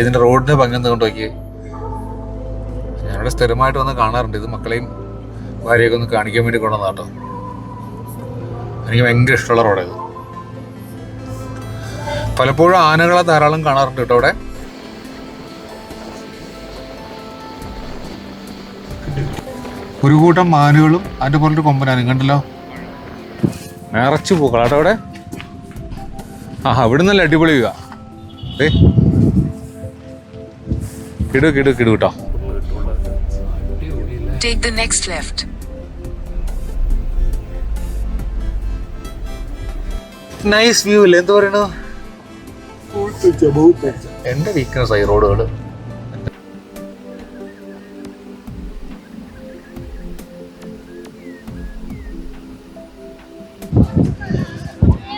ഇതിന്റെ റോഡിന്റെ ഭംഗി ഒന്ന് കൊണ്ട് നോക്കി ഞാനിവിടെ സ്ഥിരമായിട്ട് വന്ന് കാണാറുണ്ട്. ഇത് മക്കളെയും ഭാര്യയൊക്കെ ഒന്ന് കാണിക്കാൻ വേണ്ടി കൊണ്ടുവന്ന കേട്ടോ എനിക്ക് ഭയങ്കര ഇഷ്ടമുള്ള റോഡാണ് ഇത്. പലപ്പോഴും ആനകളെ ധാരാളം കാണാറുണ്ട് കേട്ടോ അവിടെ. ഒരു കൂട്ടം മാനുകളും അതിന്റെ പോലൊരു കൊമ്പനാനും കണ്ടല്ലോ? നിറച്ച് പൂക്കളാട്ടോ അവിടെ. ആ അവിടെ നല്ല അടിപൊളി വ്യൂവാ ദേ. കിടു കിടു കിടു കേട്ടോ Take the next left. Nice view അല്ലേ എന്ത് പറയണു? എന്റെ വീക്ക്നെസ് ആയി റോഡുകൾ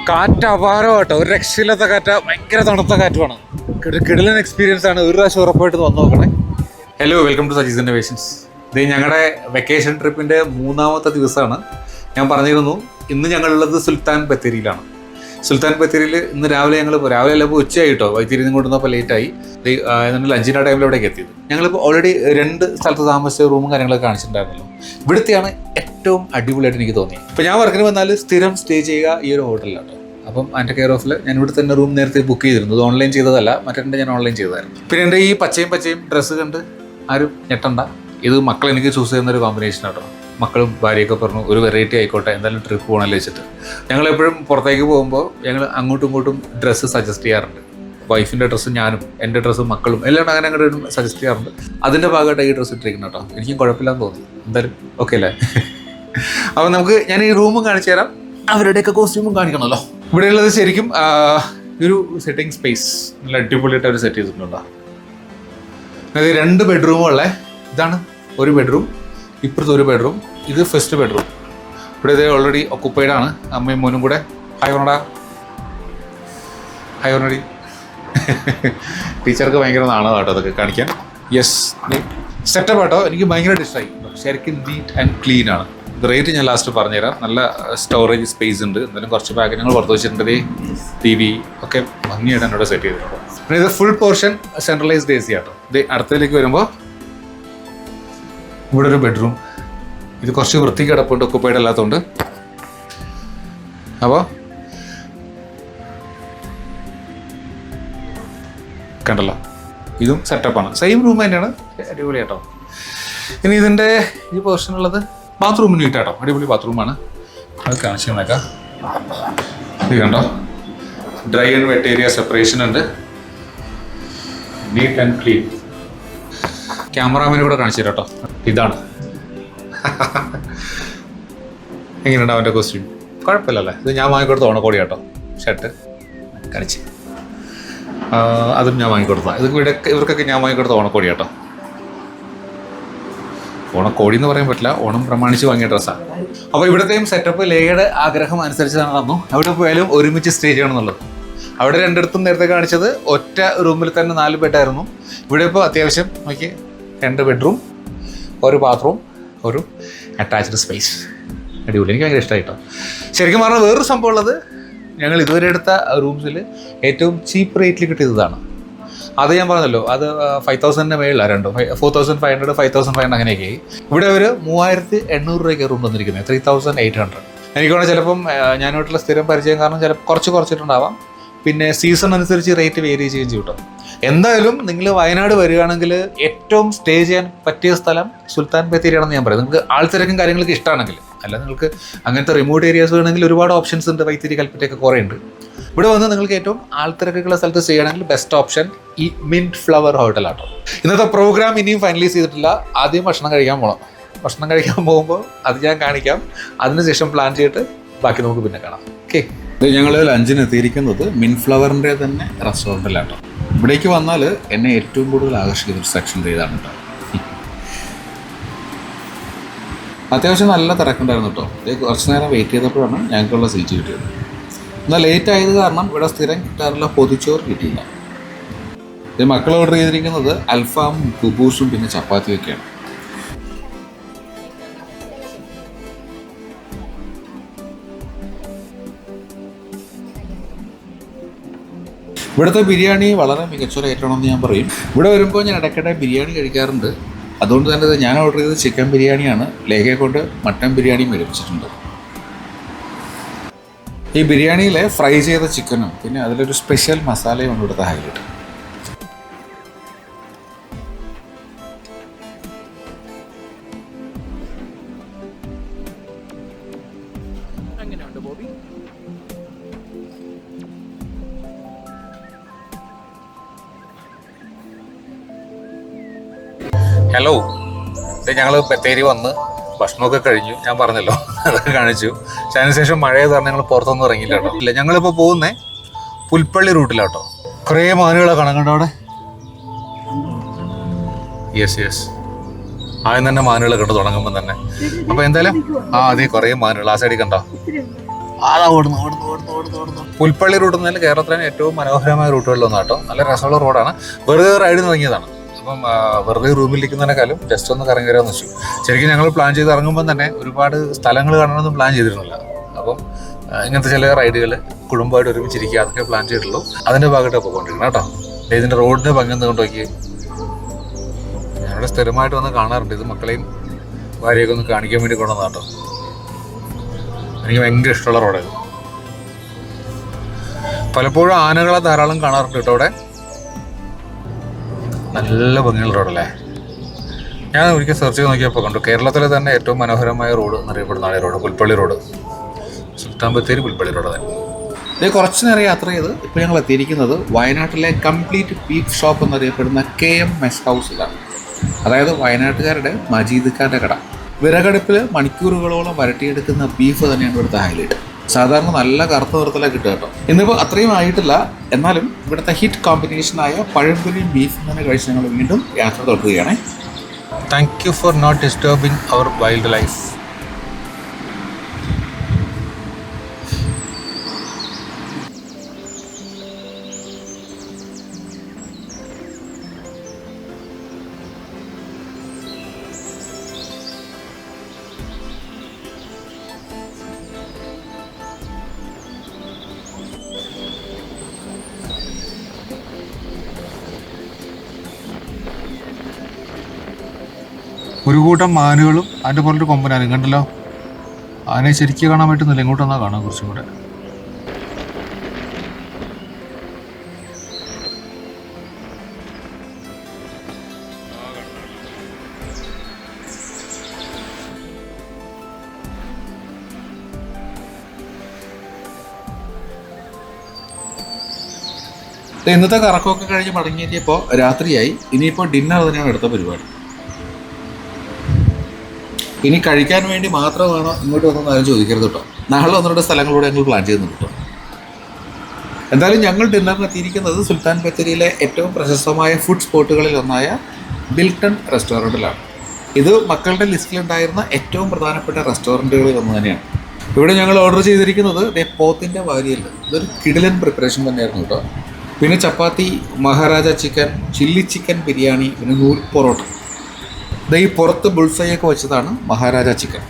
കാറ്റ് അപാരമാട്ടോ ഒരു രക്ഷയില്ലാത്ത കാറ്റ. ഭയങ്കര തണുത്ത കാറ്റുമാണ് കിടലൻ എക്സ്പീരിയൻസ് ആണ്. ഒരു പ്രാവശ്യം ഉറപ്പായിട്ട് വന്നു നോക്കണേ. Hello welcome to Saji's innovations ഇത് ഞങ്ങളുടെ വെക്കേഷൻ ട്രിപ്പിന്റെ മൂന്നാമത്തെ ദിവസമാണ്. ഞാൻ പറഞ്ഞിരുന്നു ഇന്ന് ഞങ്ങളുള്ളത് സുൽത്താൻ ബത്തേരിയിലാണ്. സുൽത്താൻ ബത്തേരിയിൽ ഇന്ന് രാവിലെ ഞങ്ങൾ രാവിലെ അല്ല ഇപ്പോൾ ഉച്ചയായിട്ടോ. വൈത്തിരി വന്നപ്പോൾ കൊണ്ടുവന്നപ്പോൾ ലേറ്റായി എന്നിട്ട് ലഞ്ചിന്റെ ടൈമിൽ ഇവിടേക്ക് എത്തിയത്. ഞങ്ങളിപ്പോൾ ഓൾറെഡി രണ്ട് സ്ഥലത്ത് താമസിച്ച റൂമും കാര്യങ്ങളൊക്കെ കാണിച്ചിട്ടുണ്ടായിരുന്നല്ലോ. ഇവിടുത്തെയാണ് ഏറ്റവും അടിപൊളിയായിട്ട് എനിക്ക് തോന്നിയത്. ഇപ്പോൾ ഞാൻ വർക്കിന് വന്നാൽ സ്ഥിരം സ്റ്റേ ചെയ്യുക ഈ ഒരു ഹോട്ടലിലാണ് അപ്പം എന്റെ കെയർ ഓഫിൽ ഞാൻ ഇവിടെ തന്നെ റൂം നേരത്തെ ബുക്ക് ചെയ്തിരുന്നു. ഇത് ഓൺലൈൻ ചെയ്തതല്ല മറ്റേ ഞാൻ ഓൺലൈൻ ചെയ്തായിരുന്നു പിന്നെ എന്റെ ഈ പച്ചയും പച്ചയും ഡ്രസ്സ് കണ്ട് ആരും ഞെട്ടണ്ട. ഇത് മക്കൾ എനിക്ക് ചൂസ് ചെയ്യുന്ന ഒരു കോമ്പിനേഷൻ കേട്ടോ മക്കളും ഭാര്യയൊക്കെ പറഞ്ഞു ഒരു വെറൈറ്റി ആയിക്കോട്ടെ എന്തായാലും ട്രിപ്പ് പോകണമല്ലോ വെച്ചിട്ട്. ഞങ്ങൾ എപ്പോഴും പുറത്തേക്ക് പോകുമ്പോൾ ഞങ്ങൾ അങ്ങോട്ടും ഇങ്ങോട്ടും ഡ്രസ്സ് സജസ്റ്റ് ചെയ്യാറുണ്ട്. വൈഫിന്റെ ഡ്രസ്സ് ഞാനും എന്റെ ഡ്രസ്സും മക്കളും എല്ലാം അങ്ങനെ അങ്ങോട്ട് സജസ്റ്റ് ചെയ്യാറുണ്ട്. അതിന്റെ ഭാഗമായിട്ട് ഈ ഡ്രസ്സ് ഇട്ടിരിക്കണം കേട്ടോ. എനിക്കും കുഴപ്പമില്ലാന്ന് തോന്നി. എന്തായാലും ഓക്കെ അല്ലേ? അപ്പം നമുക്ക് ഞാൻ ഈ റൂമും കാണിച്ചു തരാം. അവരുടെയൊക്കെ കോസ്റ്റ്യൂമും കാണിക്കണമല്ലോ. ഇവിടെയുള്ളത് ശരിക്കും ഒരു സെറ്റിംഗ് സ്പേസ് നല്ല അടിപൊളിയായിട്ട് അവർ സെറ്റ് ചെയ്തിട്ടുണ്ടോ? അതായത് രണ്ട് ബെഡ്റൂമുകളെ ഇതാണ് ഒരു ബെഡ്റൂം ഇപ്പുറത്തെ ഒരു ബെഡ്റൂം ഇത് ഫസ്റ്റ് ബെഡ്റൂം ഇവിടെ ഇത് ഓൾറെഡി ഒക്കുപ്പൈഡ് ആണ്. അമ്മയും മോനും കൂടെ. ഹായ് ഓണടാ. ഹായ് ഓണടി. ടീച്ചർക്ക് ഭയങ്കര നാണോ കേട്ടോ അതൊക്കെ കാണിക്കാൻ. യെസ് സെറ്റപ്പ് കേട്ടോ എനിക്ക് ഭയങ്കര ഇഷ്ടമായി ശരിക്കും നീറ്റ് ആൻഡ് ക്ലീൻ ആണ്. റേറ്റ് ഞാൻ ലാസ്റ്റ് പറഞ്ഞുതരാം. നല്ല സ്റ്റോറേജ് സ്പേസ് ഉണ്ട്. എന്തായാലും കുറച്ച് ബാഗ് ഞങ്ങൾ പുറത്ത് വെച്ചിട്ടുണ്ട് ടി വി ഒക്കെ ഭംഗിയായിട്ട് എന്നോട് സെറ്റ് ചെയ്തിട്ടുണ്ട്. പിന്നെ ഇത് full portion centralised A C ആട്ടോ. ഇത് അടുത്തതിലേക്ക് വരുമ്പോൾ ഇവിടെ ഒരു ബെഡ്റൂം ഇത് കുറച്ച് വൃത്തി കിടപ്പുണ്ട് ഒക്കുപ്പൈഡ് അല്ലാത്തതുകൊണ്ട് അപ്പോൾ കണ്ടല്ലോ. ഇതും സെറ്റപ്പാണ് സെയിം റൂം തന്നെയാണ്. അടിപൊളിയാട്ടോ ഇനി ഇതിന്റെ ഈ പോർഷനുള്ളത് ബാത്റൂമിന് കിട്ടാട്ടോ അടിപൊളി ബാത്റൂമാണ്. അത് കാണിച്ചു നോക്കാം ഇത് കണ്ടോ? Dry and wet area separation ഉണ്ട്. നീറ്റ് ആൻഡ് ക്ലീൻ ക്യാമറാമാനെ കൂടെ കാണിച്ചു തരാം കേട്ടോ ഇതാണ്. എങ്ങനെയുണ്ട് അവന്റെ കോസ്റ്റ്യൂം കുഴപ്പമില്ലല്ലേ? ഇത് ഞാൻ വാങ്ങിക്കൊടുത്ത ഓണക്കോടി കേട്ടോ ഷർട്ട് കാണിച്ച്. ആ, അതും ഞാൻ വാങ്ങിക്കൊടുത്ത ഇത് ഇവിടെ ഇവർക്കൊക്കെ ഞാൻ വാങ്ങിക്കൊടുത്ത ഓണക്കോടി കേട്ടോ ഓണക്കോടി എന്ന് പറയാൻ പറ്റില്ല. ഓണം പ്രമാണിച്ച് വാങ്ങിയ ഡ്രസ്സാണ് അപ്പോൾ ഇവിടത്തെയും സെറ്റപ്പ് ലേയുടെ ആഗ്രഹം അനുസരിച്ചാണ് നടന്നു. അവിടെ പോയാലും ഒരുമിച്ച് സ്റ്റേ ചെയ്യണമെന്നുള്ളത്. അവിടെ രണ്ടിടത്തും നേരത്തെ കാണിച്ചത് ഒറ്റ റൂമിൽ തന്നെ നാല് ബെഡായിരുന്നു ഇവിടെ ഇപ്പോൾ അത്യാവശ്യം നോക്കി രണ്ട് ബെഡ്റൂം ഒരു ബാത്റൂം ഒരു അറ്റാച്ച്ഡ് സ്പേസ് അടിപൊളി. എനിക്ക് ഭയങ്കര ഇഷ്ടമായിട്ടോ ശരിക്കും പറഞ്ഞാൽ വേറൊരു സംഭവം ഉള്ളത് ഞങ്ങൾ ഇതുവരെ എടുത്ത റൂംസിൽ ഏറ്റവും ചീപ്പ് റേറ്റിൽ കിട്ടിയതാണ്. അത് ഞാൻ പറഞ്ഞല്ലോ അത് ഫൈവ് തൗസൻഡിന്റെ മേളിലാണ് രണ്ടും. Four thousand five hundred five thousand five hundred അങ്ങനെയൊക്കെ. ഇവിടെ ഒരു മൂവായിരത്തി എണ്ണൂറ് രൂപയ്ക്ക് റൂം തന്നിരിക്കുന്നത് ത്രീ തൗസൻഡ് എയ്റ്റ് ഹൺഡ്രഡ് എനിക്ക് വേണമെങ്കിൽ ചിലപ്പം ഞാനായിട്ടുള്ള സ്ഥിരം പരിചയം കാരണം ചിലപ്പോൾ കുറച്ച് കുറച്ചിട്ടുണ്ടാവാം. പിന്നെ സീസൺ അനുസരിച്ച് റേറ്റ് വേരി ചെയ്യും കേട്ടോ. എന്തായാലും നിങ്ങൾ വയനാട് വരികയാണെങ്കിൽ ഏറ്റവും സ്റ്റേ ചെയ്യാൻ പറ്റിയ സ്ഥലം സുൽത്താൻ ബത്തേരിയാണെന്ന് ഞാൻ പറയും. നിങ്ങൾക്ക് ആൾത്തിരക്കും കാര്യങ്ങളൊക്കെ ഇഷ്ടമാണെങ്കിൽ അല്ല നിങ്ങൾക്ക് അങ്ങനത്തെ റിമോട്ട് ഏരിയാസ് വേണമെങ്കിൽ ഒരുപാട് ഓപ്ഷൻസ് ഉണ്ട് വൈത്തിരി കൽപ്പറ്റയൊക്കെ കുറേ ഉണ്ട്. ഇവിടെ വന്ന് നിങ്ങൾക്ക് ഏറ്റവും ആൾത്തിരക്കുള്ള സ്ഥലത്ത് ചെയ്യണമെങ്കിൽ ബെസ്റ്റ് ഓപ്ഷൻ ഈ മിന്റ് ഫ്ലവർ ഹോട്ടലാട്ടോ ഇന്നത്തെ പ്രോഗ്രാം ഇനിയും ഫൈനലൈസ് ചെയ്തിട്ടില്ല. ആദ്യം ഭക്ഷണം കഴിക്കാൻ പോകണം ഭക്ഷണം കഴിക്കാൻ പോകുമ്പോൾ അത് ഞാൻ കാണിക്കാം. അതിനുശേഷം പ്ലാൻ ചെയ്തിട്ട് ബാക്കി നമുക്ക് പിന്നെ കാണാം. ഓക്കെ ഇത് ഞങ്ങൾ ലഞ്ചിന് എത്തിയിരിക്കുന്നത് മിൻഫ്ലവറിന്റെ തന്നെ റെസ്റ്റോറന്റിലാട്ടോ ഇവിടേക്ക് വന്നാൽ എന്നെ ഏറ്റവും കൂടുതൽ ആകർഷിക്കുന്ന ഒരു സെക്ഷൻ ഇതാണ് കേട്ടോ അത്യാവശ്യം നല്ല തിരക്കുണ്ടായിരുന്നു കേട്ടോ കുറച്ച് നേരം വെയിറ്റ് ചെയ്തപ്പോഴാണ് ഞങ്ങൾക്കുള്ള സീറ്റ് കിട്ടിയത്. എന്നാൽ ലേറ്റ് ആയത് കാരണം ഇവിടെ സ്ഥിരം കിട്ടാറുള്ള പൊതിച്ചോറ് കിട്ടിയില്ല. ഇത് മക്കൾ ഓർഡർ ചെയ്തിരിക്കുന്നത് അൽഫാമും കുബൂസും പിന്നെ ചപ്പാത്തിയും ഒക്കെയാണ് ഇവിടുത്തെ ബിരിയാണി വളരെ മികച്ചൊരു ഐറ്റമാണെന്ന് ഞാൻ പറയും. ഇവിടെ വരുമ്പോൾ ഞാൻ ഇടയ്ക്കിടെ ബിരിയാണി കഴിക്കാറുണ്ട്. അതുകൊണ്ട് തന്നെ ഞാൻ ഓർഡർ ചെയ്തത് ചിക്കൻ ബിരിയാണിയാണ്. ലേഖയെ കൊണ്ട് മട്ടൻ ബിരിയാണിയും മേടിച്ചിട്ടുണ്ട് ഈ ബിരിയാണിയിൽ ഫ്രൈ ചെയ്ത ചിക്കനും പിന്നെ അതിലൊരു സ്പെഷ്യൽ മസാലയും ഉണ്ട് ഇവിടുത്തെ ഹൈലൈറ്റ് ഹലോ ഞങ്ങൾ ബത്തേരി വന്ന് ഭക്ഷണമൊക്കെ കഴിഞ്ഞു. ഞാൻ പറഞ്ഞല്ലോ അതൊക്കെ കാണിച്ചു. അതിനുശേഷം മഴയത് കാരണം ഞങ്ങൾ പുറത്തൊന്നും ഇറങ്ങിയില്ല കേട്ടോ. ഇല്ല ഞങ്ങളിപ്പോൾ പോകുന്നേ പുൽപ്പള്ളി റൂട്ടിലാട്ടോ കുറേ മാനുകളെ കാണാൻ കണ്ടോ അവിടെ. യെസ് യെസ് ആദ്യം തന്നെ മാനുകളെ കണ്ടു തുടങ്ങുമ്പോൾ തന്നെ. അപ്പൊ എന്തായാലും ആ അതെ കുറേ മാനുകൾ ആ സൈഡിൽ കണ്ടോ? ഓടുന്നു ഓടുന്നു ഓടുന്നു ഓടുന്നു പുൽപ്പള്ളി റൂട്ട് എന്ന് പറഞ്ഞാൽ കേരളത്തിലെ ഏറ്റവും മനോഹരമായ റൂട്ടുകളിലൊന്നും കേട്ടോ നല്ല രസമുള്ള റോഡാണ്. വെറുതെ റൈഡ് ഇറങ്ങിയതാണ് അപ്പം വെറുതെ റൂമിലിരിക്കുന്നതിനേക്കാളും ജസ്റ്റ് ഒന്ന് കറങ്ങി വരാമെന്ന് വെച്ചു. ശരിക്കും ഞങ്ങൾ പ്ലാൻ ചെയ്ത് ഇറങ്ങുമ്പോൾ തന്നെ ഒരുപാട് സ്ഥലങ്ങൾ കാണണമെന്ന് പ്ലാൻ ചെയ്തിരുന്നില്ല. അപ്പം ഇങ്ങനത്തെ ചില റൈഡുകൾ കുടുംബമായിട്ട് ഒരുമിച്ചിരിക്കുക അതൊക്കെ പ്ലാൻ ചെയ്തിട്ടുള്ളൂ. അതിന്റെ ഭാഗമായിട്ട് പോയിക്കൊണ്ടിരിക്കണം കേട്ടോ. ഇതിന്റെ റോഡിന്റെ ഭംഗി ഒന്ന് കൊണ്ട് നോക്കി ഞങ്ങളുടെ സ്ഥിരമായിട്ട് വന്ന് കാണാറുണ്ട്. ഇത് മക്കളെയും ഭാര്യയൊക്കെ ഒന്ന് കാണിക്കാൻ വേണ്ടി കൊണ്ടുവന്ന കേട്ടോ. എനിക്ക് ഭയങ്കര ഇഷ്ടമുള്ള റോഡാണ് പലപ്പോഴും ആനകളെ ധാരാളം കാണാറുണ്ട് കേട്ടോ അവിടെ. നല്ല ഭംഗിയുള്ള റോഡല്ലേ? ഞാൻ ഒരിക്കൽ സെർച്ച് ചെയ്ത് നോക്കിയപ്പോൾ കണ്ടു. കേരളത്തിലെ തന്നെ ഏറ്റവും മനോഹരമായ റോഡ് എന്നറിയപ്പെടുന്നതാണ് ഈ റോഡ് പുൽപ്പള്ളി റോഡ്. സുൽത്താൻ പുൽപ്പള്ളിയിലൂടെ തന്നെ ഇത് കുറച്ച് നേരം യാത്ര ചെയ്ത് ഇപ്പോൾ ഞങ്ങൾ എത്തിയിരിക്കുന്നത് വയനാട്ടിലെ കംപ്ലീറ്റ് ബീഫ് ഷോപ്പ് എന്നറിയപ്പെടുന്ന കെ എം മെസ് ഹൗസിലാണ്. അതായത് വയനാട്ടുകാരുടെ മജീദ് ഖാന്റെ കട. വിറകടുപ്പിൽ മണിക്കൂറുകളോളം വരട്ടിയെടുക്കുന്ന ബീഫ് തന്നെയാണ് ഇവിടുത്തെ ഹൈലൈറ്റ് സാധാരണ നല്ല കറുത്ത നിറത്തിലാണ് കിട്ടുക കേട്ടോ. ഇന്നിപ്പോൾ അത്രയും ആയിട്ടില്ല. എന്നാലും ഇവിടുത്തെ ഹിറ്റ് കോമ്പിനേഷനായ പഴംപൊരിയും ബീഫും തന്നെ കഴിച്ച് ഞങ്ങൾ വീണ്ടും യാത്ര തുടരുകയാണ്. Thank you for not disturbing our wildlife കൂട്ടം മാനുകളും അതിന്റെ പുറത്തൊരു കൊമ്പനാനും കണ്ടല്ലോ. ആനയെ ശരിക്കും കാണാൻ പറ്റുന്നില്ല. ഇങ്ങോട്ടൊന്നാ കാണാം കുറച്ചും കൂടെ. ഇന്നത്തെ കറക്കമൊക്കെ കഴിഞ്ഞ് മടങ്ങിയെത്തിയപ്പോൾ രാത്രിയായി. ഇനിയിപ്പോൾ ഡിന്നർ തന്നെയാണ് എടുത്ത പരിപാടി. ഇനി കഴിക്കാൻ വേണ്ടി മാത്രമാണോ ഇങ്ങോട്ട് വന്നൊന്നും ആരും ചോദിക്കരുത് കേട്ടോ. നാളെ ഒന്ന് രണ്ട് സ്ഥലങ്ങളിലൂടെ ഞങ്ങൾ പ്ലാൻ ചെയ്യുന്നുണ്ട് കേട്ടോ. എന്തായാലും ഞങ്ങൾ ഡിന്നറിന് എത്തിയിരിക്കുന്നത് സുൽത്താൻ ബത്തേരിയിലെ ഏറ്റവും പ്രശസ്തമായ ഫുഡ് സ്പോട്ടുകളിൽ ഒന്നായ ബിൽട്ടൺ റെസ്റ്റോറന്റിലാണ് ഇത് മക്കളുടെ ലിസ്റ്റിലുണ്ടായിരുന്ന ഏറ്റവും പ്രധാനപ്പെട്ട റെസ്റ്റോറന്റുകളിൽ ഒന്ന് തന്നെയാണ്. ഇവിടെ ഞങ്ങൾ ഓർഡർ ചെയ്തിരിക്കുന്നത് പോത്തിന്റെ വാരിയല്ല. ഇതൊരു കിടിലൻ പ്രിപ്പറേഷൻ തന്നെയായിരുന്നു കേട്ടോ. പിന്നെ chapati Maharaja chicken chilli chicken biryani പിന്നെ നൂൽ പൊറോട്ട. ഈ പുറത്ത് ബുൾസൈ ഒക്കെ വെച്ചതാണ് Maharaja chicken.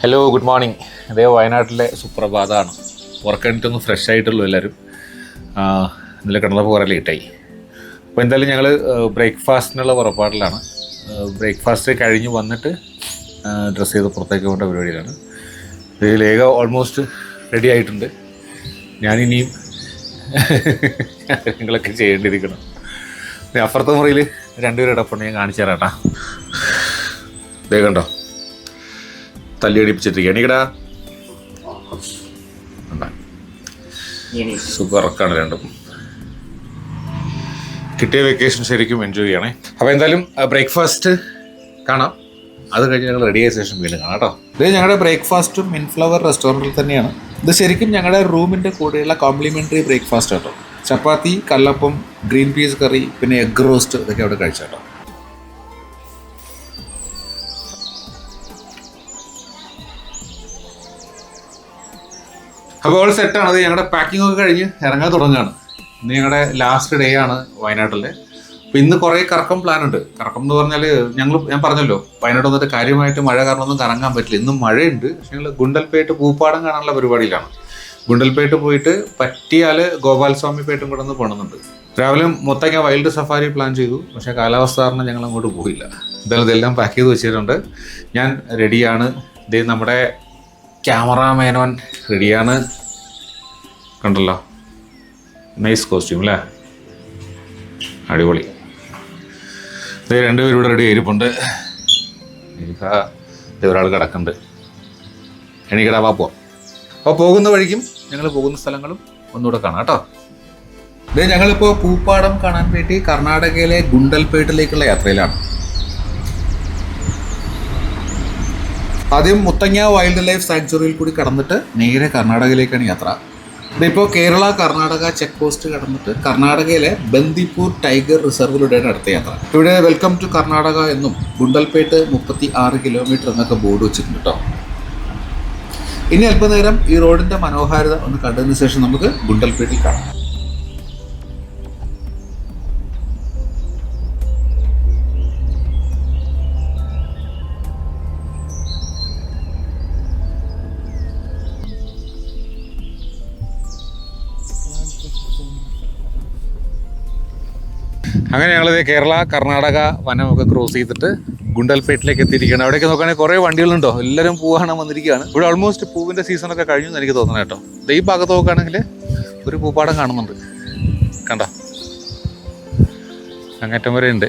Hello good morning അതേ വയനാട്ടിലെ സുപ്രഭാതമാണ് ഉറക്കണിട്ടൊന്ന് ഫ്രഷ് ആയിട്ടുള്ളൂ എല്ലാവരും ഇന്നലെ കിടന്നപ്പോൾ കുറേ ലേറ്റായി അപ്പോൾ എന്തായാലും ഞങ്ങൾ ബ്രേക്ക്ഫാസ്റ്റിനുള്ള പുറപ്പാടിലാണ്. ബ്രേക്ക്ഫാസ്റ്റ് കഴിഞ്ഞ് വന്നിട്ട് ഡ്രസ്സ് ചെയ്ത് പുറത്തേക്ക് പോകേണ്ട പരിപാടിയിലാണ്. ഇതിൽ ലേഖ ഓൾമോസ്റ്റ് റെഡി ആയിട്ടുണ്ട്. ഞാനിനിയും കാര്യങ്ങളൊക്കെ ചെയ്യേണ്ടിയിരിക്കണം അപ്പുറത്തെ മുറിയിൽ രണ്ടുപേരുടെ ഇടപ്പുണ്ട് ഞാൻ കാണിച്ചു തരാം കേട്ടാ. ദേ കണ്ടോ? തല്ലി അടിപ്പിച്ചിട്ടിരിക്കുക എണീക്കടാ. സൂപ്പർ ഉറക്കാണ് രണ്ടും. കിട്ടിയ വെക്കേഷൻ ശരിക്കും എൻജോയ് ചെയ്യണേ. അപ്പോൾ എന്തായാലും ബ്രേക്ക്ഫാസ്റ്റ് കാണാം. അത് കഴിഞ്ഞ് ഞങ്ങൾ റെഡി ആയ ശേഷം വീണ്ടും കാണാം കേട്ടോ. ഇത് ഞങ്ങളുടെ ബ്രേക്ക്ഫാസ്റ്റും മിൻഫ്ലവർ റെസ്റ്റോറന്റിൽ തന്നെയാണ്. ഇത് ശരിക്കും ഞങ്ങളുടെ റൂമിന്റെ കൂടെയുള്ള കോംപ്ലിമെന്ററി ബ്രേക്ക്ഫാസ്റ്റ് കേട്ടോ ചപ്പാത്തി കല്ലപ്പം ഗ്രീൻ പീസ് കറി പിന്നെ എഗ് റോസ്റ്റ് ഇതൊക്കെ അവിടെ കഴിച്ചു കേട്ടോ അപ്പോൾ സെറ്റാണ് അത് ഞങ്ങളുടെ പാക്കിംഗ് ഒക്കെ കഴിഞ്ഞ് ഇറങ്ങാൻ തുടങ്ങുകയാണ്. ഇന്ന് ഞങ്ങളുടെ ലാസ്റ്റ് ഡേ ആണ് വയനാട്ടിലെ. അപ്പം ഇന്ന് കുറെ കറക്കം പ്ലാൻ ഉണ്ട്. കറക്കം എന്ന് പറഞ്ഞാൽ ഞങ്ങൾ ഞാൻ പറഞ്ഞല്ലോ വയനാട് വന്നിട്ട് കാര്യമായിട്ട് മഴ കാരണം ഒന്നും കറങ്ങാൻ പറ്റില്ല. ഇന്നും മഴയുണ്ട്. പക്ഷെ ഞങ്ങൾ ഗുണ്ടൽപേട്ട് പൂപ്പാടം കാണാനുള്ള പരിപാടിയിലാണ്. ഗുണ്ടൽപേട്ട് പോയിട്ട് പറ്റിയാൽ ഗോപാൽസ്വാമി പേട്ടും കൂടെ ഒന്ന് പോകണമെന്നുണ്ട് രാവിലെ മൊത്തം വൈൽഡ് സഫാരി പ്ലാൻ ചെയ്തു. പക്ഷെ കാലാവസ്ഥ കാരണം ഞങ്ങൾ അങ്ങോട്ട് പോയില്ല. എന്തായാലും ഇതെല്ലാം പാക്ക് ചെയ്ത് വെച്ചിട്ടുണ്ട്. ഞാൻ റെഡിയാണ് ഇത് നമ്മുടെ ക്യാമറാമാനോൻ റെഡിയാണ് കണ്ടല്ലോ? നൈസ് കോസ്റ്റ്യൂം അല്ലേ അടിപൊളി. ഇത് രണ്ടുപേരും ഇവിടെ റെഡി ആയിരിപ്പുണ്ട് ഒരാൾ കിടക്കുന്നുണ്ട്. എണീക്കടാ വാ പോവാം. അപ്പോൾ പോകുന്ന വഴിക്കും ഞങ്ങൾ പോകുന്ന സ്ഥലങ്ങളും ഒന്നുകൂടെ കാണാം കേട്ടോ. ഇത് ഞങ്ങളിപ്പോൾ പൂപ്പാടം കാണാൻ വേണ്ടി കർണാടകയിലെ ഗുണ്ടൽപേട്ടിലേക്കുള്ള യാത്രയിലാണ്. ആദ്യം മുത്തങ്ങ വൈൽഡ് ലൈഫ് സാങ്ച്വറിയിൽ കൂടി കടന്നിട്ട് നേരെ കർണാടകയിലേക്കാണ് യാത്ര. ഇതിപ്പോൾ കേരള കർണാടക ചെക്ക് പോസ്റ്റ് കടന്നിട്ട് കർണാടകയിലെ ബന്ദിപ്പൂർ ടൈഗർ റിസർവിലൂടെയാണ് അടുത്ത യാത്ര. ഇവിടെ വെൽക്കം ടു കർണാടക എന്നും ഗുണ്ടൽപേട്ട് മുപ്പത്തി ആറ് കിലോമീറ്റർ എന്നൊക്കെ ബോർഡ് വെച്ചിട്ടുണ്ട് കേട്ടോ ഇനി അല്പനേരം ഈ റോഡിന്റെ മനോഹാരിത ഒന്ന് കണ്ടതിന് ശേഷം നമുക്ക് ഗുണ്ടൽപേട്ടിൽ കാണാം. അങ്ങനെ ഞങ്ങളിത് കേരള കർണാടക വനമൊക്കെ ക്രോസ് ചെയ്തിട്ട് ഗുണ്ടൽപേട്ടിലേക്ക് എത്തിയിരിക്കുകയാണ്. അവിടെയൊക്കെ നോക്കുകയാണെങ്കിൽ കുറേ വണ്ടികളുണ്ടോ? എല്ലാവരും പൂവാണ് വന്നിരിക്കുകയാണ്. ഇവിടെ ഓൾമോസ്റ്റ് പൂവിന്റെ സീസണൊക്കെ കഴിഞ്ഞു എന്ന് എനിക്ക് തോന്നുന്നു കേട്ടോ. ഈ ഭാഗത്ത് നോക്കുകയാണെങ്കിൽ ഒരു പൂപ്പാടം കാണുന്നുണ്ട്. കണ്ടോ? അങ്ങേറ്റം വരെ ഉണ്ട്.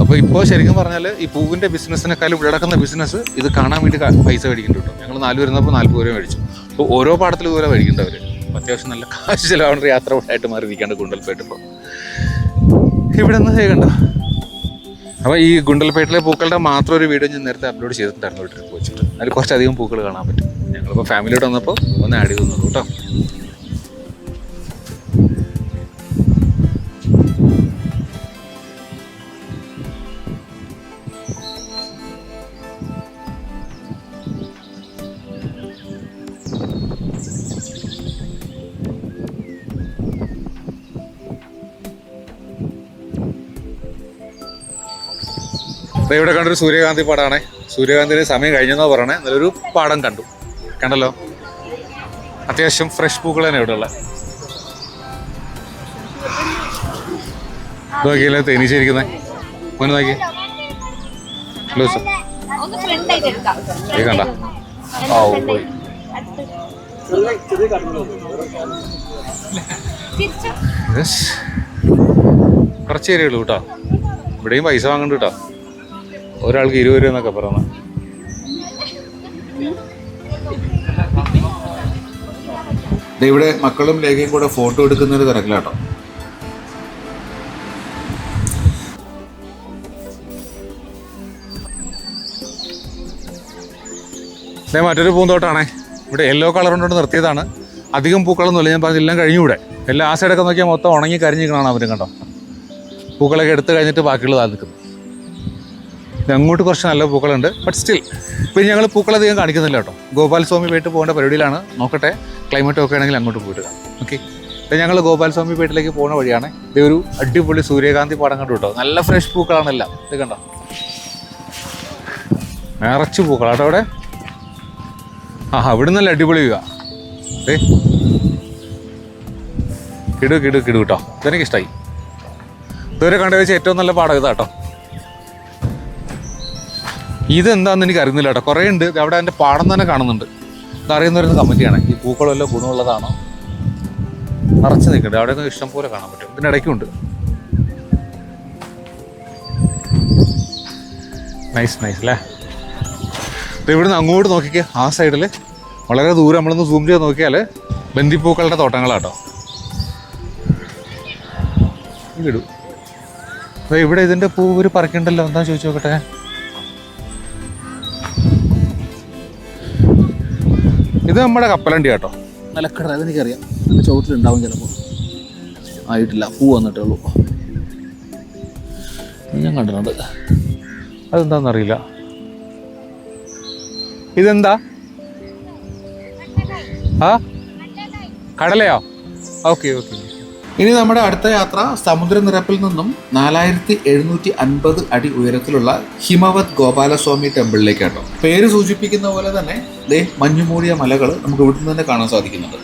അപ്പോൾ ഇപ്പോൾ ശരിക്കും പറഞ്ഞാൽ ഈ പൂവിന്റെ ബിസിനസ്സിനേക്കാളും ഇവിടെ നടക്കുന്ന ബിസിനസ് ഇത് കാണാൻ വേണ്ടി പൈസ മേടിക്കുന്നുണ്ട് കേട്ടോ. ഞങ്ങൾ നാല് വരുന്നപ്പോൾ നാൽപ്പത് രൂപ മേടിച്ചു. അപ്പോൾ ഓരോ പാടത്തിലും ഇതുപോലെ മേടിക്കുന്നുണ്ട് അവർ അത്യാവശ്യം നല്ല കാശ് ചിലവാണ് യാത്ര ഉണ്ടായിട്ട് ഗുണ്ടൽപേട്ട് ഇപ്പോൾ. ഇവിടെ നിന്ന് കണ്ടോ? അപ്പോൾ ഈ ഗുണ്ടൽപേട്ടിലെ പൂക്കളുടെ മാത്രം ഒരു വീഡിയോ ഞാൻ നേരത്തെ അപ്ലോഡ് ചെയ്തിട്ടുണ്ടായിരുന്നു ട്രിപ്പ് വെച്ചിട്ട്. അതിൽ കുറച്ചധികം പൂക്കൾ കാണാൻ പറ്റും. ഞങ്ങളിപ്പോൾ ഫാമിലിയോട് വന്നപ്പോൾ ഒന്ന് ആഡ് ചെയ്തു കേട്ടോ. ദേ ഇവിടെ കണ്ടൊരു സൂര്യകാന്തി പാടാണേ. സൂര്യകാന്തിന് സമയം കഴിഞ്ഞെന്നോ പറയണേ. നല്ലൊരു പാടം കണ്ടു. കണ്ടല്ലോ? അത്യാവശ്യം ഫ്രഷ് പൂക്കൾ തന്നെ ഇവിടെ ഉള്ളത്. നോക്കിയല്ലേ തേനീച്ചിരിക്കുന്നത് മോനെ നോക്കി. ലൂസ് കണ്ട? ഓ പോയി. കുറച്ച് ഏരിയയുള്ളൂ കേട്ടോ. ഇവിടെയും പൈസ വാങ്ങണ്ട കേട്ടോ. ഒരാൾക്ക് ഇരുപത് രൂപ എന്നൊക്കെ പറയുന്നത് ഇവിടെ മക്കളും ലേഖയും കൂടെ ഫോട്ടോ എടുക്കുന്ന ഒരു തിരക്കിലാട്ടോ. ഇതേ മറ്റൊരു പൂന്തോട്ടാണേ. ഇവിടെ യെല്ലോ കളർ കൊണ്ട് നിർത്തിയതാണ്. അധികം പൂക്കളൊന്നുമില്ല ഞാൻ പറഞ്ഞ എല്ലാം കഴിഞ്ഞു ഇവിടെ എല്ലാം ആ സൈഡൊക്കെ നോക്കിയാൽ മൊത്തം ഉണങ്ങി കരിഞ്ഞിരിക്കണം അവരും കണ്ടോ? പൂക്കളൊക്കെ എടുത്തു കഴിഞ്ഞിട്ട് ബാക്കിയുള്ളതാണ് നിൽക്കുന്നത് അങ്ങോട്ട് കുറച്ച് നല്ല പൂക്കളുണ്ട്. ബട്ട് സ്റ്റിൽ പിന്നെ ഞങ്ങൾ പൂക്കളധികം കാണിക്കുന്നില്ല കേട്ടോ. ഗോപാൽ സ്വാമി പേട്ട് പോകേണ്ട പരിപാടിയിലാണ്. നോക്കട്ടെ ക്ലൈമറ്റ് ഒക്കെ ആണെങ്കിൽ അങ്ങോട്ട് പോയിട്ട് കാണാം ഓക്കെ അപ്പം ഞങ്ങൾ ഗോപാൽ സ്വാമി പേട്ടിലേക്ക് പോകുന്ന വഴിയാണ്. ഇത് ഒരു അടിപൊളി സൂര്യകാന്തി പാടം കണ്ടു കേട്ടോ. നല്ല ഫ്രഷ് പൂക്കളാണ് എല്ലാം. ഇത് കണ്ടോ? നിറച്ച് പൂക്കളാട്ടോ അവിടെ. ആ അവിടെ നല്ല അടിപൊളി വ്യൂ ഏ കിടു കിടു കിടു കേട്ടോ. ഇതെനിക്കിഷ്ടമായി ഇതുവരെ കണ്ടു വെച്ച ഏറ്റവും നല്ല പാടം ഇതാ കേട്ടോ ഇതെന്താന്ന് എനിക്ക് അറിയുന്നില്ല കേട്ടോ. കുറേ ഉണ്ട്. അവിടെ എന്റെ പാടം തന്നെ കാണുന്നുണ്ട്. ഇത് കമ്മിറ്റിയാണ് ഈ പൂക്കളെല്ലാം ഗുണമുള്ളതാണോ? നിറച്ച് നിൽക്കുന്നുണ്ട് അവിടെ നിന്ന് ഇഷ്ടം പോലെ കാണാൻ പറ്റും. ഇതിന്റെ ഇടയ്ക്കുണ്ട്. നൈസ് നൈസ് അല്ലേ? അപ്പോൾ ഇവിടുന്ന് അങ്ങോട്ട് നോക്കിക്കുക ആ സൈഡിൽ വളരെ ദൂരം നമ്മളൊന്ന് സൂം ചെയ്ത് നോക്കിയാൽ ബന്ദിപ്പൂക്കളുടെ തോട്ടങ്ങളാട്ടോ. ഇവിടൂ അപ്പോൾ ഇവിടെ ഇതിന്റെ പൂ ഒരു പറിക്കണ്ടല്ലോ. എന്താ ചോദിച്ചു നോക്കട്ടെ? ഇത് നമ്മുടെ കപ്പലണ്ടി കേട്ടോ. നിലക്കട അതെനിക്കറിയാം നല്ല ചുവട്ടിലുണ്ടാവും ചിലപ്പോൾ. ആയിട്ടില്ല പൂ വന്നിട്ടേ ഉള്ളൂ ഞാൻ കണ്ടിട്ടുണ്ട്. അതെന്താണെന്നറിയില്ല ഇതെന്താ? ആ? കടലയോ? Okay okay. ഇനി നമ്മുടെ അടുത്ത യാത്ര സമുദ്രനിരപ്പിൽ നിന്നും നാലായിരത്തി എഴുന്നൂറ്റി അൻപത് അടി ഉയരത്തിലുള്ള ഹിമവത് ഗോപാലസ്വാമി ടെമ്പിളിലേക്കാട്ടോ. പേര് സൂചിപ്പിക്കുന്ന പോലെ തന്നെ ദേ മഞ്ഞുമൂടിയ മലകൾ നമുക്ക് ഇവിടുന്ന് തന്നെ കാണാൻ സാധിക്കുന്നുണ്ട്.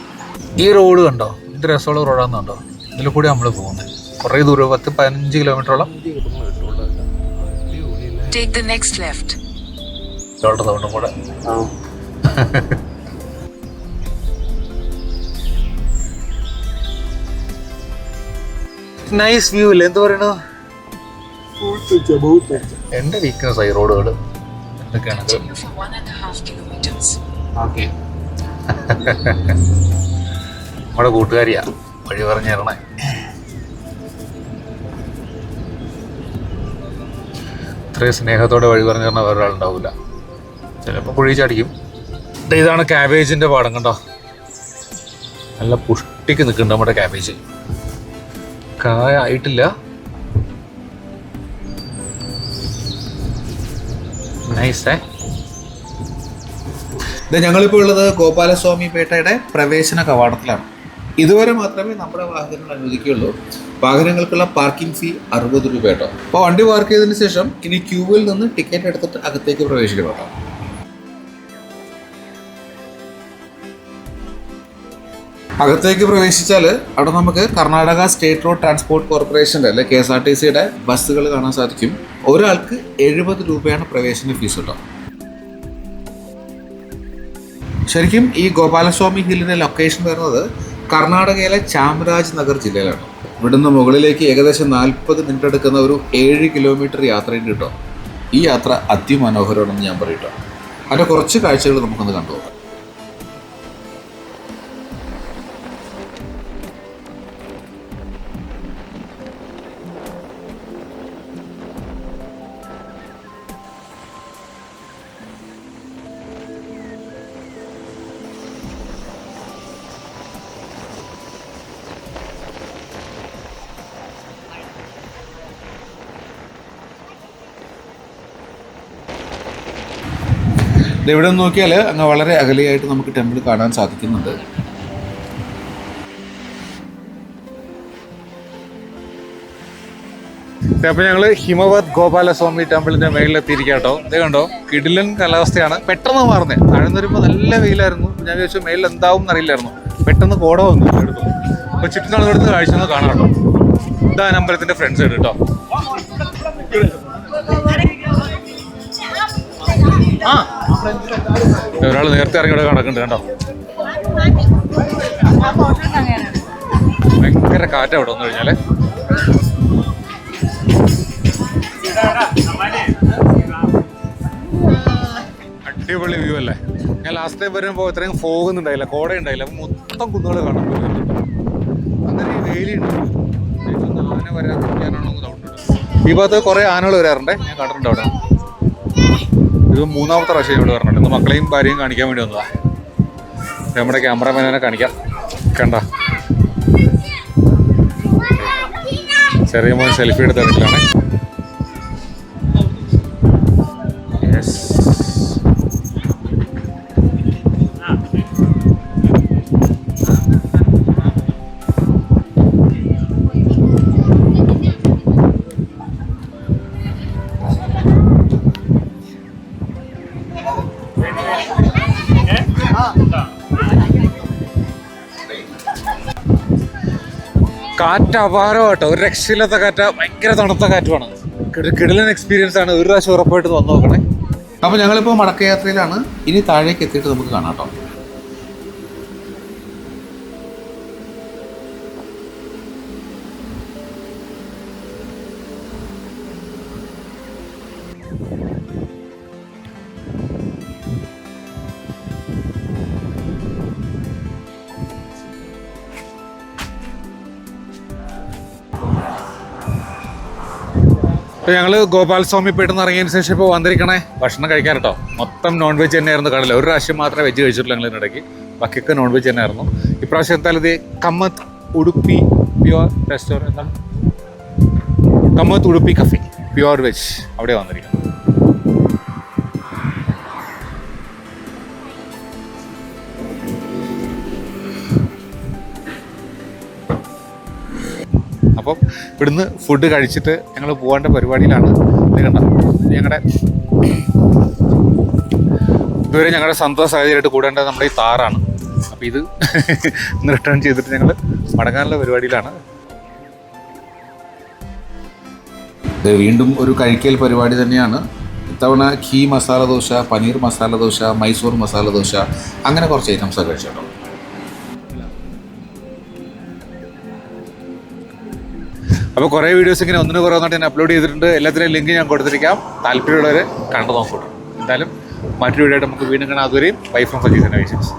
ഈ റോഡ് കണ്ടോ? ഇത് രസമുള്ള റോഡാന്ന് കണ്ടോ? ഇതിൽ കൂടി നമ്മൾ പോകുന്നത്. കുറേ ദൂരം പത്ത് പതിനഞ്ച് കിലോമീറ്ററോളം. ടേക്ക് the നെക്സ്റ്റ് ലെഫ്റ്റ് കൂടെ. നൈസ് വ്യൂ അല്ലേ എന്ത് പറയണു? എന്റെ വീക്ക്നെസ് ആയി റോഡുകൾ എന്തൊക്കെയാണ് Continue for one and a നമ്മുടെ കൂട്ടുകാരിയാ. വഴി പറഞ്ഞു ഇത്രയും സ്നേഹത്തോടെ വഴി പറഞ്ഞു തരണ വേറൊരാളുണ്ടാവില്ല ചിലപ്പോൾ കുഴിച്ചടിക്കും. ഇതാണ് ക്യാബേജിന്റെ പാടം കണ്ടോ? നല്ല പുഷ്ടിക്ക് നിൽക്കുന്നുണ്ട് നമ്മുടെ ക്യാബേജ് കായ ആയിട്ടില്ല നൈസേ ഞങ്ങളിപ്പോൾ ഉള്ളത് ഗോപാലസ്വാമി പേട്ടയുടെ പ്രവേശന കവാടത്തിലാണ്. ഇതുവരെ മാത്രമേ നമ്മുടെ വാഹനങ്ങൾ അനുവദിക്കുകയുള്ളൂ. വാഹനങ്ങൾക്കുള്ള പാർക്കിംഗ് ഫീ അറുപത് രൂപ കേട്ടോ. അപ്പോൾ വണ്ടി പാർക്ക് ചെയ്തതിന് ശേഷം ഇനി ക്യൂവിൽ നിന്ന് ടിക്കറ്റ് എടുത്തിട്ട് അകത്തേക്ക് പ്രവേശിക്കണം കേട്ടോ. അകത്തേക്ക് പ്രവേശിച്ചാൽ അവിടെ നമുക്ക് കർണാടക സ്റ്റേറ്റ് റോഡ് ട്രാൻസ്പോർട്ട് കോർപ്പറേഷന്റെ അല്ലെ കെ എസ് ആർ ടി സിയുടെ ബസ്സുകൾ കാണാൻ സാധിക്കും. ഒരാൾക്ക് എഴുപത് രൂപയാണ് പ്രവേശന ഫീസ് കേട്ടോ. ശരിക്കും ഈ ഗോപാലസ്വാമി ഹില്ലിന്റെ ലൊക്കേഷൻ വരുന്നത് കർണാടകയിലെ ചാമരാജ് നഗർ ജില്ലയിലാണ്. ഇവിടുന്ന് മുകളിലേക്ക് ഏകദേശം നാൽപ്പത് മിനിറ്റ് എടുക്കുന്ന ഒരു ഏഴ് കിലോമീറ്റർ യാത്രയുണ്ട് കേട്ടോ. ഈ യാത്ര അതിമനോഹരമാണെന്ന് ഞാൻ പറയട്ടോ അതിന്റെ കുറച്ച് കാഴ്ചകൾ നമുക്കൊന്ന് കണ്ടുപോകാം ഇവിടെ നിന്ന് നോക്കിയാൽ അങ്ങ് വളരെ അകലെയായിട്ട് നമുക്ക് ടെമ്പിൾ കാണാൻ സാധിക്കുന്നുണ്ട്. അപ്പൊ ഞങ്ങൾ ഹിമവത് ഗോപാലസ്വാമി ടെമ്പിളിന്റെ മേളിലെത്തിയിരിക്കുക കേട്ടോ ഇത് കണ്ടോ കിടിലൻ കാലാവസ്ഥയാണ്. പെട്ടെന്ന് മാറുന്നേ. താഴ്ന്നു വരുമ്പോൾ നല്ല വെയിലായിരുന്നു. ഞാൻ ചോദിച്ചു മേളിൽ എന്താവും എന്നറിയില്ലായിരുന്നു. പെട്ടെന്ന് കോട വന്നു എടുത്തു. അപ്പൊ ചുറ്റുനാൾ എടുത്ത് കാഴ്ച ഒന്ന് കാണാം ഇതാ ഇതാണ് അമ്പലത്തിന്റെ ഫ്രണ്ട് സൈഡ് കേട്ടോ. ആ ഒരാൾ നേരത്തെ ഇറങ്ങി ഇവിടെ കിടക്കുന്നുണ്ട് കേട്ടോ ഭയങ്കര കാറ്റാ ഇവിടെ വന്നു കഴിഞ്ഞാൽ. അടിപൊളി വ്യൂ അല്ലേ? ഞാൻ ലാസ്റ്റ് ടൈം വരുമ്പോൾ ഇത്രയും ഫോഗ് ഉണ്ടായില്ല കോട ഉണ്ടായില്ല മൊത്തം കുന്നുകൾ കാണാൻ പറ്റുന്നുണ്ട് അങ്ങനെ വെയിലുണ്ട് ആന വരാതിരിക്കാനാണോ എന്ന് ഈ ഭാഗത്ത് കുറേ ആനകൾ വരാറുണ്ട്. ഞാൻ കണ്ടിട്ടുണ്ട് അവിടെ. ഇത് മൂന്നാമത്തെ പ്രാവശ്യം ഇവിടെ വരണുണ്ട്. ഇന്ന് മക്കളെയും ഭാര്യയും കാണിക്കാൻ വേണ്ടി വന്നതാ. നമ്മുടെ ക്യാമറമാനെ കാണിക്കാം. കണ്ട? ചെറിയ മോൻ സെൽഫി എടുത്ത കാറ്റ് അപാരമാട്ടോ ഒരു രക്ഷയില്ലാത്ത കാറ്റാ ഭയങ്കര തണുത്ത കാറ്റുമാണ്. കിടലൻ എക്സ്പീരിയൻസ് ആണ്. ഒരു പ്രാവശ്യം ഉറപ്പായിട്ട് വന്നു നോക്കണേ. അപ്പോൾ ഞങ്ങളിപ്പോൾ മടക്കയാത്രയിലാണ്. ഇനി താഴേക്ക് എത്തിയിട്ട് നമുക്ക് കാണാം കേട്ടോ. ഇപ്പോൾ ഞങ്ങൾ ഗോപാലസ്വാമി പേട്ടെന്ന് ഇറങ്ങിയതിന് ശേഷം ഇപ്പോൾ വന്നിരിക്കണേ. ഭക്ഷണം കഴിക്കാൻ കേട്ടോ. മൊത്തം നോൺ വെജ് തന്നെയായിരുന്നു കടല. ഒരു പ്രാവശ്യം മാത്രമേ വെജ് കഴിച്ചിട്ടുള്ളൂ ഞങ്ങൾ ഇടയ്ക്ക് ബാക്കിയൊക്കെ നോൺ വെജ് തന്നെയായിരുന്നു. ഇപ്രാവശ്യം എന്തായാലും ഇത് കമ്മത്ത് ഉടുപ്പി പ്യുവർ റെസ്റ്റോറന്റ് എന്താണ്? Kamath Udupi cafe pure veg അവിടെ വന്നിരിക്കുന്നത് അപ്പം ഇവിടുന്ന് ഫുഡ് കഴിച്ചിട്ട് ഞങ്ങൾ പോകേണ്ട പരിപാടിയിലാണ് ഇത് ഞങ്ങളുടെ ഇതുവരെ ഞങ്ങളുടെ സന്തോഷമായിട്ട് സാഹചര്യമായിട്ട് കൂടേണ്ടത് നമ്മുടെ ഈ താറാണ്. അപ്പോൾ ഇത് റിട്ടേൺ ചെയ്തിട്ട് ഞങ്ങൾ മടങ്ങാനുള്ള പരിപാടിയിലാണ്. ഇത് വീണ്ടും ഒരു കഴിക്കൽ പരിപാടി തന്നെയാണ്. ഇത്തവണ ഘീ മസാല ദോശ പനീർ മസാല ദോശ മൈസൂർ മസാല ദോശ അങ്ങനെ കുറച്ച് ഐറ്റംസ് ഒക്കെ അപ്പോൾ കുറേ വീഡിയോസ് ഇങ്ങനെ ഒന്നിനു കുറേ ഒന്നായിട്ട് ഞാൻ അപ്ലോഡ് ചെയ്തിട്ടുണ്ട്. എല്ലാത്തിനും ലിങ്ക് ഞാൻ കൊടുത്തിരിക്കാം. താല്പര്യമുള്ളവർ കണ്ടു നോക്കൂട്ടോ എന്തായാലും മറ്റൊരു വീഡിയോ ആയിട്ട് നമുക്ക് വീണ്ടും കാണാം. അതുവരെയും ബൈ ഫ്രം സജീസ് ഇന്നോവേഷൻസ്